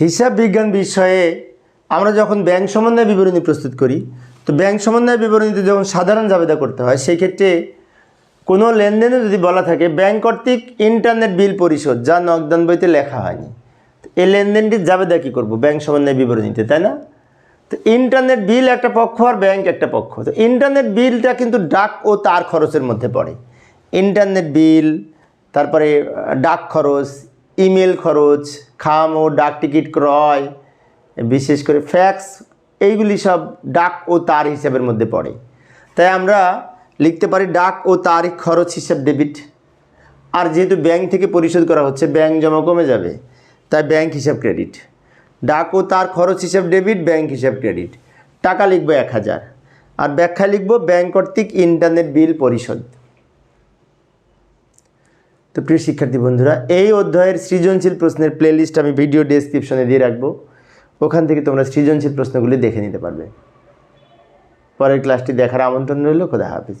হিসাব বিজ্ঞান বিষয়ে আমরা যখন ব্যাংক সমন্বয় বিবরণী প্রস্তুত করি, তো ব্যাংক সমন্বয় বিবরণীতে যখন সাধারণ জাবেদা করতে হয়, সেই ক্ষেত্রে কোনো লেনদেনে যদি বলা থাকে, ব্যাংক কর্তৃক ইন্টারনেট বিল পরিশোধ, যা নগদান বইতে লেখা হয়নি। এই লেনদেনটির জাবেদা কী করব ব্যাংক সমন্বয় বিবরণীতে, তাই না? তো ইন্টারনেট বিল একটা পক্ষ আর ব্যাংক একটা পক্ষ। তো ইন্টারনেট বিলটা কিন্তু ডাক ও তার খরচের মধ্যে পড়ে। ইন্টারনেট বিল, তারপরে ডাক খরচ, ইমেল খরচ খাম ও ডাক টিকিট ক্রয়, বিশেষ করে ফ্যাক্স, এইগুলি সব ডাক ও তার হিসাবের মধ্যে পড়ে। তাই আমরা লিখতে পারি ডাক ও তারিখ খরচ হিসাব ডেবিট। আর যেহেতু ব্যাংক থেকে পরিশোধ করা হচ্ছে, ব্যাংক জমা কমে যাবে, তাই ব্যাংক হিসাব ক্রেডিট। ডাক ও তার খরচ হিসাব ডেবিট, ব্যাংক হিসাব ক্রেডিট। টাকা লিখব এক হাজার। আর ব্যাখ্যা লিখব ব্যাংক কর্তৃক ইন্টারনেট বিল পরিশোধ। তো প্রিয় শিক্ষার্থী বন্ধুরা, এই অধ্যায়ের সৃজনশীল প্রশ্নের প্লেলিস্ট আমি ভিডিও ডেসক্রিপশনে দিয়ে রাখব। ওখান থেকে তোমরা সৃজনশীল প্রশ্নগুলি দেখে নিতে পারবে। পরের ক্লাসটি দেখার আমন্ত্রণ রইল, খোদা হাফিজ।